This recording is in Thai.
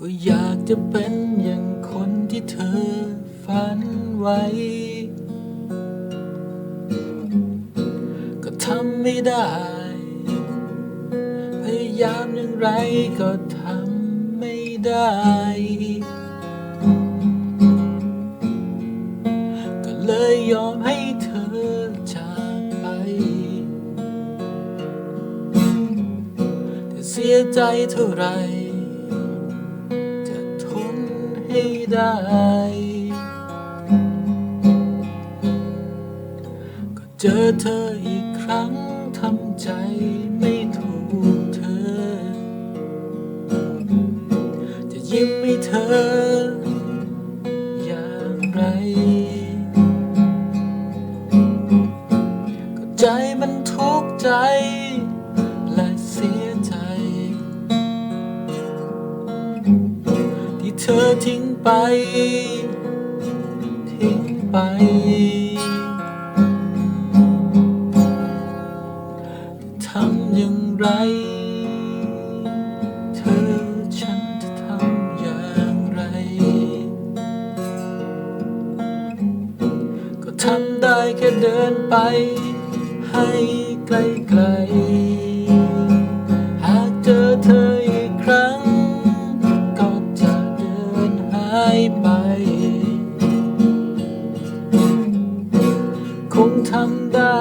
ก็อยากจะเป็นอย่างคนที่เธอฝันไว้ ก็ทำไม่ได้ พยายามอย่างไรก็ทำไม่ได้ ก็เลยยอมให้เธอจากไป แต่เสียใจเท่าไหร ได้ ก็เจอเธออีกครั้งทำใจไม่ถูกเธอ จะยิ้มให้เธออย่างไร เธอทิ้งไป ทิ้งไป ทำอย่างไร เธอฉันจะทำอย่างไร ก็ทำได้แค่เดินไป ให้ไกล ไป คงทำได้